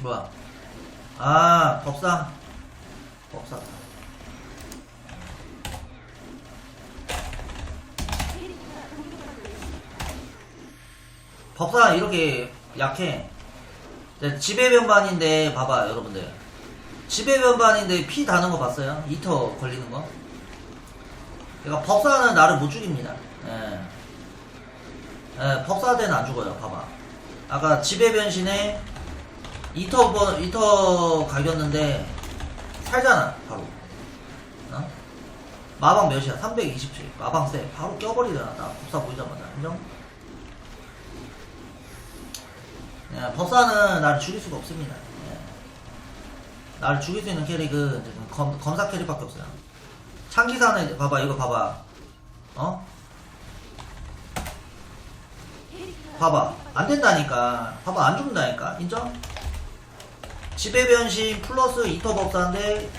뭐야? 아, 법사. 법사. 법사 이렇게 약해. 지배 변반인데 봐봐 여러분들. 지배 변반인데 피 다는 거 봤어요? 이터 걸리는 거? 그러니까 법사는 나를 못 죽입니다. 예. 예, 법사대는 안 죽어요. 봐봐. 아까 지배 변신에 이터 번 이터 가겼는데 살잖아 바로. 어? 마방 몇이야? 327. 마방 세. 바로 껴버리잖아. 나 법사 보이자마자. 인정? 예, 법사는 나를 죽일 수가 없습니다. 예. 나를 죽일 수 있는 캐릭은 이제 검, 검사 캐릭밖에 없어요. 창기사는 봐봐 이거 봐봐. 어? 봐봐 안 된다니까. 봐봐 안 죽는다니까. 인정? 지배 변신 플러스 이터 법사인데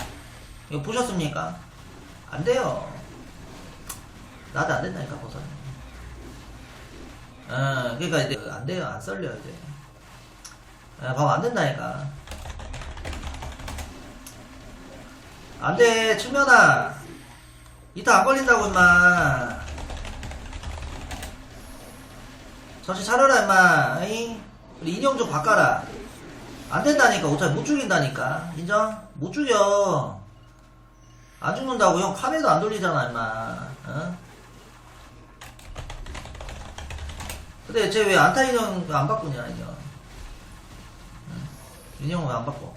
이거 보셨습니까? 안 돼요. 나도 안 된다니까 법사는. 어, 그러니까 이제 안 돼요. 안 썰려 이제. 아, 봐봐 안 된다니까. 안 돼, 측면아. 이따 안 걸린다고, 임마. 정신 차려라, 임마. 에이? 우리 인형 좀 바꿔라. 안 된다니까. 어차피 못 죽인다니까. 인정? 못 죽여. 안 죽는다고, 형. 카메라도 안 돌리잖아, 임마. 어? 근데 쟤 왜 안타 인형 안 바꾸냐, 인형. 응? 인형 왜 안 바꿔?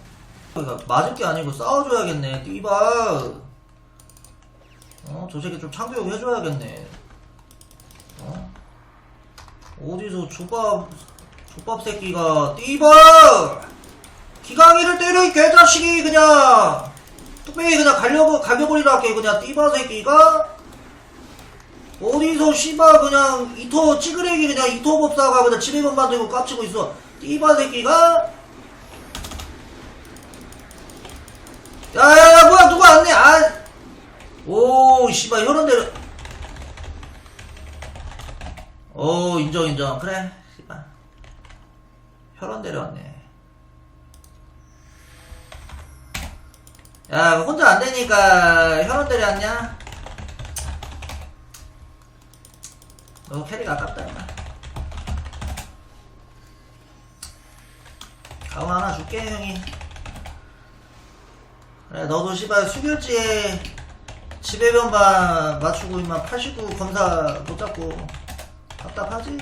그러니까 맞을 게 아니고 싸워줘야겠네. 띠바. 어, 저 새끼 좀 참교육 해줘야겠네. 어? 어디서 족밥, 족밥 새끼가, 띠바! 기강이를 때려, 이 개자식이, 그냥! 뚝배기 그냥 갈려, 갈겨버리라, 게 그냥, 띠바 새끼가? 어디서, 씨바, 그냥, 이토, 찌그레기, 그냥, 이토 법사가 그냥 지배만 만들고 깝치고 있어. 띠바 새끼가? 야야야 뭐야 누가 왔네 아오 씨발 혈흔 내려 오 인정 인정 그래 씨발 혈흔 내려왔네 야 혼자 안 되니까 혈흔 내려왔냐? 너 캐릭 아깝다 임마. 가운 하나 줄게 형이. 그래 너도 씨발 수결지에 지배변반 맞추고 임마 89 검사 못 잡고 답답하지?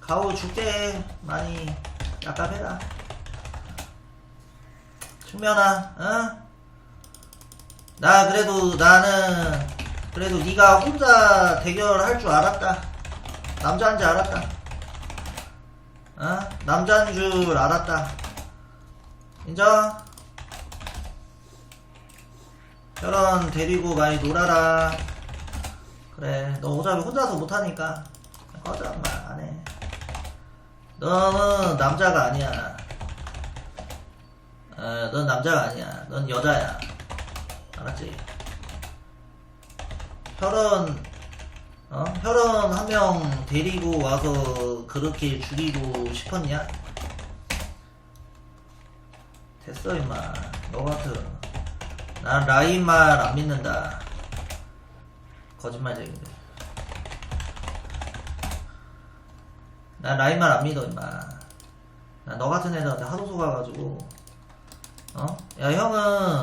가오 줄게 많이 약간해라 충면아 어? 나 그래도 나는 그래도 네가 혼자 대결할 줄 알았다 남자인지 알았다 어? 남자인 줄 알았다. 인정? 혈원 데리고 많이 놀아라. 그래, 너 어차피 혼자서 못하니까. 꺼져, 엄마, 안 해. 너는 남자가 아니야. 어, 넌 남자가 아니야. 넌 여자야. 알았지? 혈원, 어? 혈원 한명 데리고 와서 그렇게 죽이고 싶었냐? 됐어 임마 너 같은 난 라인 말안 믿는다 거짓말쟁이들 난 라인 말안 믿어 임마 난너 같은 애들한테 하도 속아가지고 어? 야 형은